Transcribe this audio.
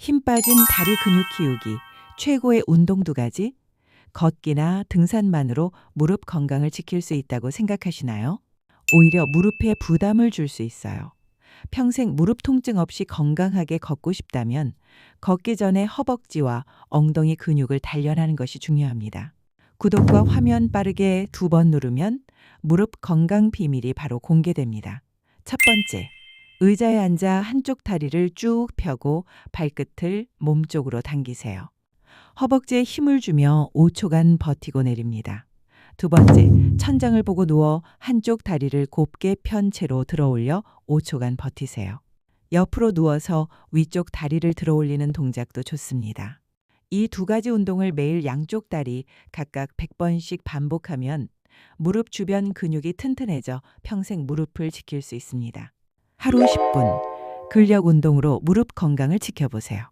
힘 빠진 다리 근육 키우기, 최고의 운동 두 가지, 걷기나 등산만으로 무릎 건강을 지킬 수 있다고 생각하시나요? 오히려 무릎에 부담을 줄 수 있어요. 평생 무릎 통증 없이 건강하게 걷고 싶다면 걷기 전에 허벅지와 엉덩이 근육을 단련하는 것이 중요합니다. 구독과 화면 빠르게 두 번 누르면 무릎 건강 비밀이 바로 공개됩니다. 첫 번째, 의자에 앉아 한쪽 다리를 쭉 펴고 발끝을 몸쪽으로 당기세요. 허벅지에 힘을 주며 5초간 버티고 내립니다. 두 번째, 천장을 보고 누워 한쪽 다리를 곱게 편 채로 들어 올려 5초간 버티세요. 옆으로 누워서 위쪽 다리를 들어 올리는 동작도 좋습니다. 이 두 가지 운동을 매일 양쪽 다리 각각 100번씩 반복하면 무릎 주변 근육이 튼튼해져 평생 무릎을 지킬 수 있습니다. 하루 10분 근력 운동으로 무릎 건강을 지켜보세요.